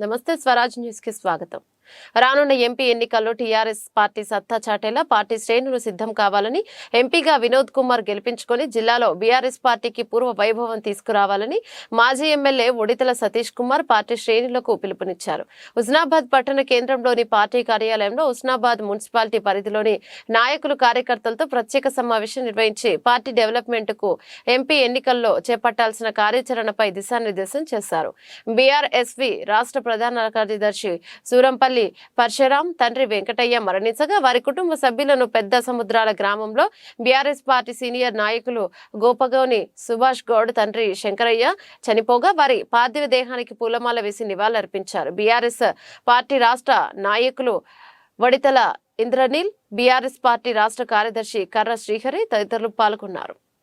నమస్తే స్వరాజ్ న్యూస్కి స్వాగతం. రానున్న ఎంపీ ఎన్నికల్లో టీఆర్ఎస్ పార్టీ సత్తా చాటేలా పార్టీ శ్రేణులు సిద్ధం కావాలని ఎంపీగా వినోద్ కుమార్ గెలిపించుకొని జిల్లాలో బీఆర్ఎస్ పార్టీకి పూర్వ వైభవం తీసుకురావాలని మాజీ ఎమ్మెల్యే ఒడితల సతీష్ కుమార్ పార్టీ శ్రేణులకు పిలుపునిచ్చారు. హుస్నాబాద్ పట్టణ కేంద్రంలోని పార్టీ కార్యాలయంలో హుస్నాబాద్ మున్సిపాలిటీ పరిధిలోని నాయకులు కార్యకర్తలతో ప్రత్యేక సమావేశం నిర్వహించి పార్టీ డెవలప్మెంట్కు ఎంపీ ఎన్నికల్లో చేపట్టాల్సిన కార్యాచరణపై దిశానిర్దేశం చేశారు. బీఆర్ఎస్వి రాష్ట్ర ప్రధాన కార్యదర్శి సూరంపల్లి పరశురాం తండ్రి వెంకటయ్య మరణించగా వారి కుటుంబ సభ్యులను పెద్ద సముద్రాల గ్రామంలో బీఆర్ఎస్ పార్టీ సీనియర్ నాయకులు గోపగౌని సుభాష్ గౌడ్ తండ్రి శంకరయ్య చనిపోగా వారి పార్థివ దేహానికి పూలమాల వేసి నివాళులర్పించారు. బీఆర్ఎస్ పార్టీ రాష్ట్ర నాయకులు వడితల ఇంద్రనీల్ బీఆర్ఎస్ పార్టీ రాష్ట్ర కార్యదర్శి కర్ర శ్రీహరి తదితరులు పాల్గొన్నారు.